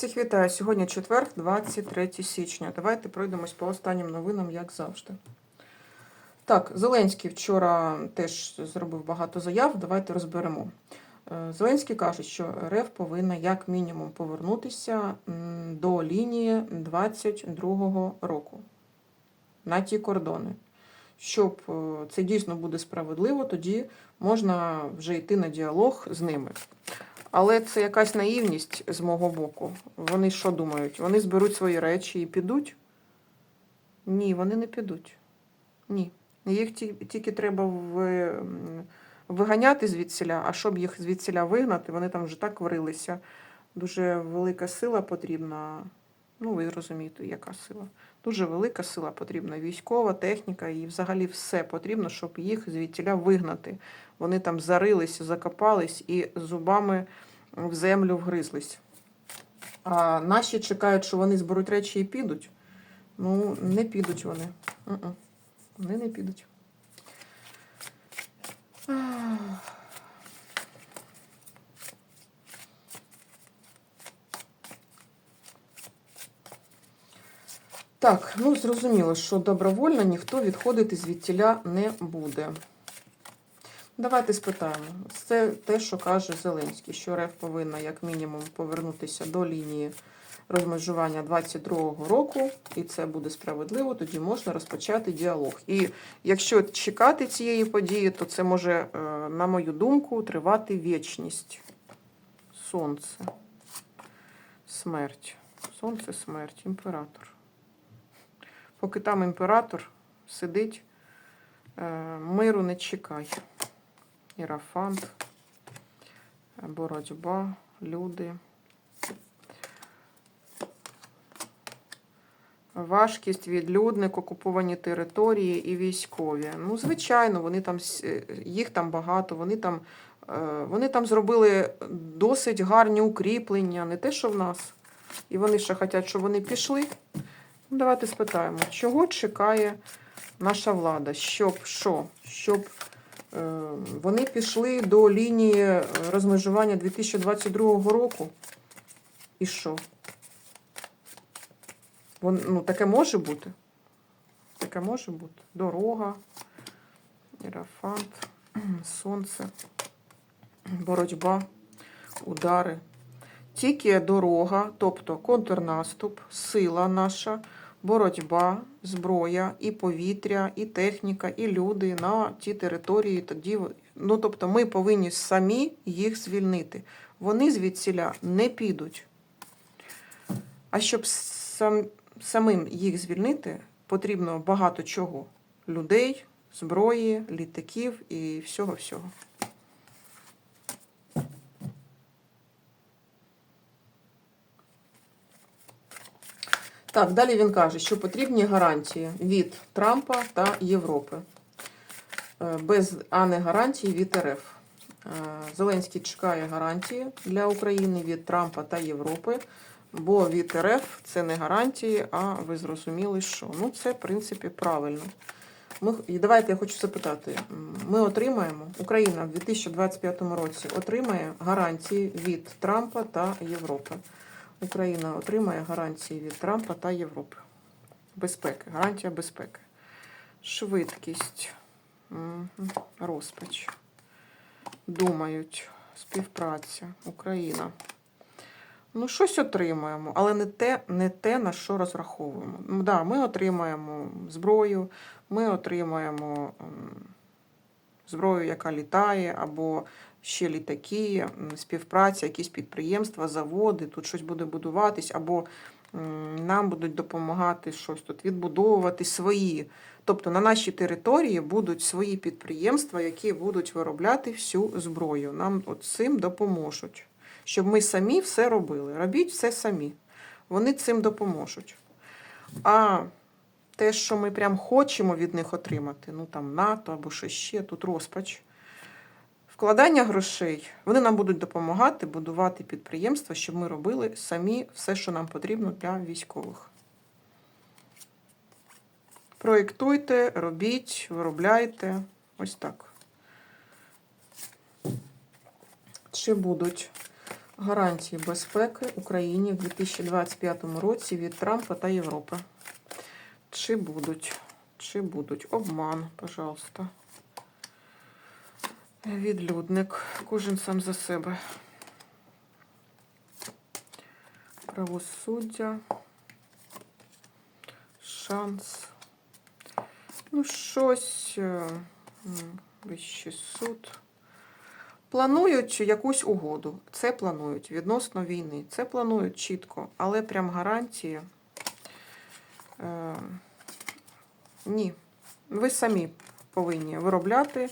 Всіх вітаю. Сьогодні четвер, 23 січня. Давайте пройдемось по останнім новинам, як завжди. Так, Зеленський вчора теж зробив багато заяв. Давайте розберемо. Е, Зеленський каже, що РФ повинна як мінімум повернутися до лінії 22-го року на ті кордони. Щоб е, це дійсно буде справедливо, тоді можна вже йти на діалог з ними. Але це якась наївність з мого боку. Вони що думають? Вони зберуть свої речі і підуть? Ні, вони не підуть. Ні. Їх тільки треба ви- виганяти звідсіля, а щоб їх звідсіля вигнати, вони там вже так варилися. Дуже велика сила потрібна. Ну, ви розумієте, яка сила. Дуже велика сила потрібна. Військова, техніка і взагалі все потрібно, щоб їх звідтіля вигнати. Вони там зарились, закопались і зубами в землю вгризлись. А наші чекають, що вони зберуть речі і підуть. Ну, не підуть вони. Вони не підуть. Так, ну зрозуміло, що добровольно ніхто відходити звідтіля не буде. Давайте спитаємо. Це те, що каже Зеленський, що РФ повинна як мінімум повернутися до лінії розмежування 22-го року, і це буде справедливо, тоді можна розпочати діалог. І якщо чекати цієї події, то це може, е, на мою думку, тривати вічність. Сонце. Смерть. Сонце, смерть, імператор. Поки там імператор сидить, е, миру не чекай. Ірафант, боротьба, люди. Важкість, відлюдник, окуповані території і військові. Ну, звичайно, вони там, е, їх там багато, вони там, е, вони там зробили досить гарні укріплення, не те, що в нас. І вони ще хочуть, щоб вони пішли. Ну, давайте спитаємо, чого чекає наша влада? Щоб що? Щоб е, вони пішли до лінії розмежування 2022 року. І що? Вон, ну, таке може бути. Таке може бути. Дорога, Ірафант, сонце, боротьба, удари. Тільки дорога, тобто контрнаступ, сила наша, боротьба, зброя, і повітря, і техніка, і люди на ті території. Тоді, ну, тобто ми повинні самі їх звільнити. Вони звідсіля не підуть. А щоб сам, самим їх звільнити, потрібно багато чого: людей, зброї, літаків і всього-всього. Так, далі він каже, що потрібні гарантії від Трампа та Європи, Е, без, а не гарантії від РФ. Е, Зеленський чекає гарантії для України від Трампа та Європи, бо від РФ це не гарантії, а ви зрозуміли, що. Ну, це, в принципі, правильно. Ми, і давайте я хочу запитати: ми отримаємо, Україна в 2025 році отримає гарантії від Трампа та Європи. Україна отримає гарантії від Трампа та Європи. Безпеки, гарантія безпеки. Швидкість, розпач. Думають, співпраця, Україна. Ну, щось отримаємо, але не те, не те, на що розраховуємо. Ну, да, ми отримаємо зброю, ми отримаємо зброю, яка літає, або ще літаки, співпраця, якісь підприємства, заводи, тут щось буде будуватись, або нам будуть допомагати щось тут відбудовувати свої. Тобто на нашій території будуть свої підприємства, які будуть виробляти всю зброю. Нам от цим допоможуть. Щоб ми самі все робили. Робіть все самі. Вони цим допоможуть. А те, що ми прям хочемо від них отримати, ну там НАТО або що ще, тут розпач. Вкладання грошей, вони нам будуть допомагати будувати підприємства, щоб ми робили самі все, що нам потрібно для військових. Проєктуйте, робіть, виробляйте. Ось так. Чи будуть Гарантії безпеки Україні в 2025 році від Трампа та Європи. Чи будуть? Чи будуть? Обман, пожалуйста. Відлюдник. Кожен сам за себе. Правосуддя. Шанс. Ну, щось. е, Вищий суд. Планують якусь угоду. Це планують відносно війни. Це планують чітко, але прям гарантії. Е, ні. Ви самі повинні виробляти,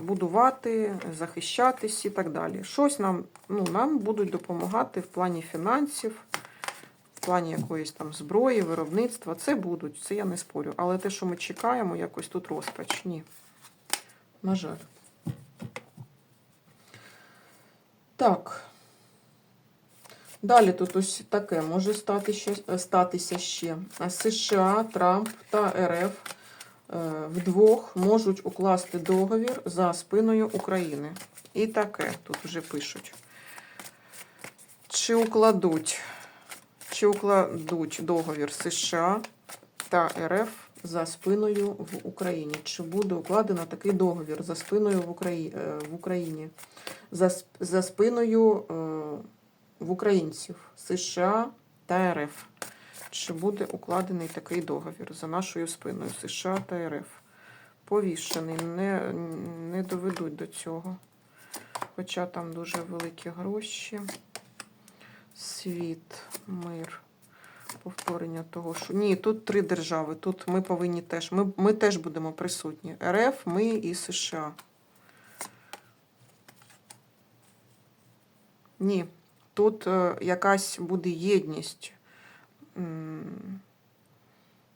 будувати, захищатись і так далі. Щось нам, ну, нам будуть допомагати в плані фінансів, в плані якоїсь там зброї, виробництва. Це будуть, це я не спорю. Але те, що ми чекаємо, якось тут розпач. Ні. На жаль. Так. Далі тут ось таке може стати статися ще. США, Трамп та РФ е, вдвох можуть укласти договір за спиною України. І таке тут вже пишуть. Чи укладуть, чи укладуть договір США та РФ за спиною в Україні? Чи буде укладено такий договір за спиною в Україні? В Україні? За, за спиною е, в українців США та РФ. Чи буде укладений такий договір за нашою спиною США та РФ? Повішений, не, не доведуть до цього. Хоча там дуже великі гроші. Світ, мир, повторення того, що. Ні, тут три держави. Тут ми повинні теж. Ми, ми теж будемо присутні. РФ, ми і США. Ні, тут е, якась буде єдність.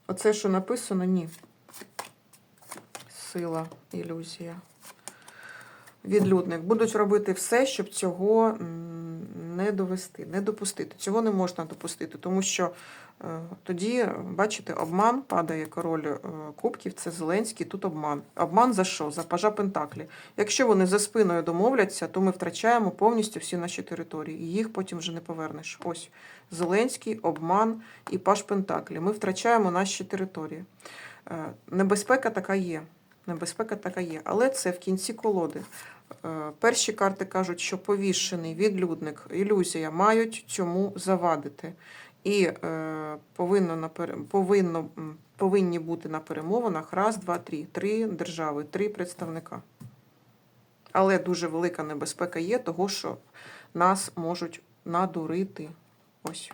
Оце, що написано, ні. Сила, ілюзія. Відлюдник. Будуть робити все, щоб цього не довести, не допустити. Цього не можна допустити, тому що тоді, бачите, обман падає король е, кубків, це Зеленський, тут обман. Обман за що? За пажа Пентаклі. Якщо вони за спиною домовляться, то ми втрачаємо повністю всі наші території, і їх потім вже не повернеш. Ось Зеленський, обман і паж Пентаклі. Ми втрачаємо наші території. Е, Небезпека така є. Небезпека така є, але це в кінці колоди. Е, Перші карти кажуть, що повішений відлюдник, ілюзія мають цьому завадити. І е, повинно на повинно, повинні бути на перемовинах раз, два, три. Три держави, три представника. Але дуже велика небезпека є, того, що нас можуть надурити. Ось.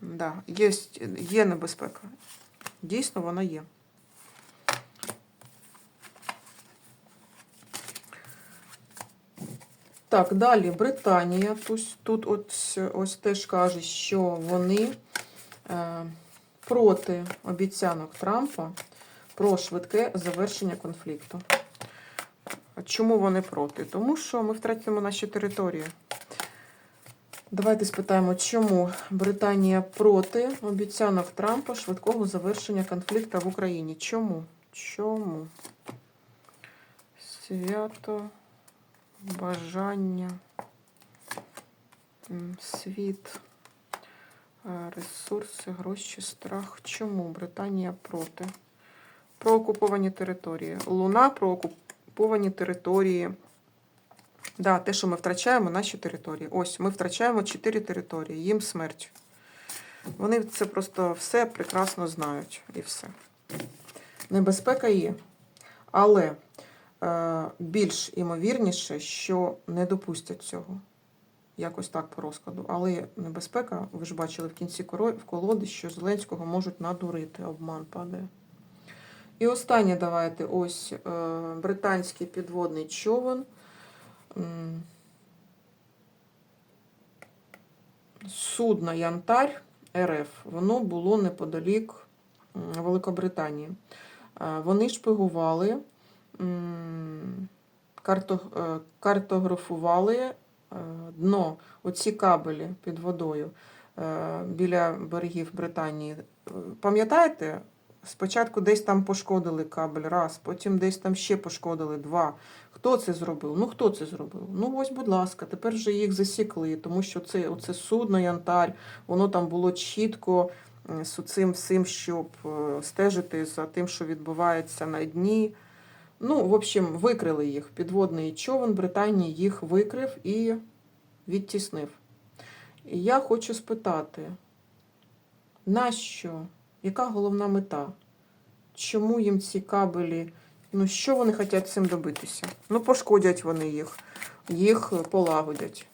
Да, є, є небезпека. Дійсно, вона є. Так, далі Британія. Тут, тут ось, ось теж каже, що вони е, проти обіцянок Трампа про швидке завершення конфлікту. Чому вони проти? Тому що ми втратимо наші території. Давайте спитаємо, чому Британія проти обіцянок Трампа швидкого завершення конфлікту в Україні? Чому? Чому? Свято, бажання, світ, е, ресурси, гроші, страх. Чому Британія проти? Про окуповані території. Луна про окуповані території. Да, те, що ми втрачаємо наші території. Ось ми втрачаємо чотири території, їм смерть. Вони це просто все прекрасно знають і все. Небезпека є. Але більш імовірніше, що не допустять цього. Якось так по розкладу. Але небезпека, ви ж бачили в кінці в колоди, що Зеленського можуть надурити, обман падає. І останнє давайте ось е, британський підводний човен. Судно Янтарь РФ, воно було неподалік Великобританії. Е, Вони шпигували, е, картографували е, дно, оці кабелі під водою е, біля берегів Британії. Е, Пам'ятаєте Спочатку десь там пошкодили кабель, раз, потім десь там ще пошкодили два. Хто це зробив? Ну хто це зробив? Ну ось, будь ласка, тепер вже їх засікли, тому що це оце судно Янтарь, воно там було чітко е, з цим всім, щоб е, стежити за тим, що відбувається на дні. Ну, в общем, викрили їх. Підводний човен Британії їх викрив і відтіснив. І я хочу спитати, нащо? Яка головна мета? Чому їм ці кабелі? Ну, що вони хочуть цим добитися? Ну, пошкодять вони їх, їх полагодять.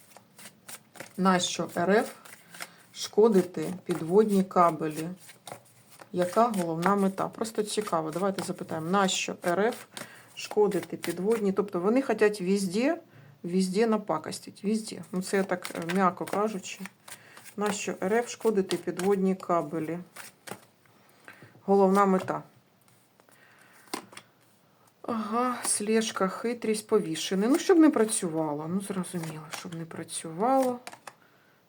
Нащо РФ шкодити підводні кабелі? Яка головна мета? Просто цікаво. Давайте запитаємо, нащо РФ шкодити підводні? Тобто вони хочуть везде, везде напакостити. Везде. Ну, це я так е, м'яко кажучи. Нащо РФ шкодити підводні кабелі? Головна мета. Ага, слежка, хитрість, повішений. Ну, щоб не працювало. Ну, зрозуміло, щоб не працювало.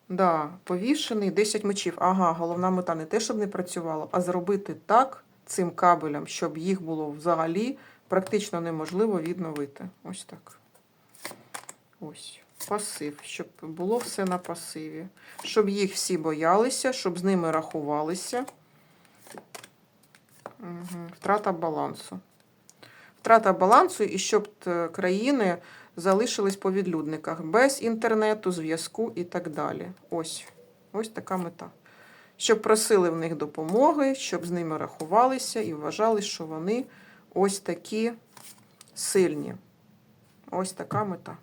Да, повішений, 10 мечів. Ага, головна мета не те, щоб не працювало, а зробити так цим кабелям, щоб їх було взагалі практично неможливо відновити. Ось так. Ось. Пасив, щоб було все на пасиві. Щоб їх всі боялися, щоб з ними рахувалися. Угу. Втрата балансу. Втрата балансу і щоб е, країни залишились по відлюдниках без інтернету, зв'язку і так далі. Ось. Ось така мета. Щоб просили в них допомоги, щоб з ними рахувалися і вважали, що вони ось такі сильні. Ось така мета.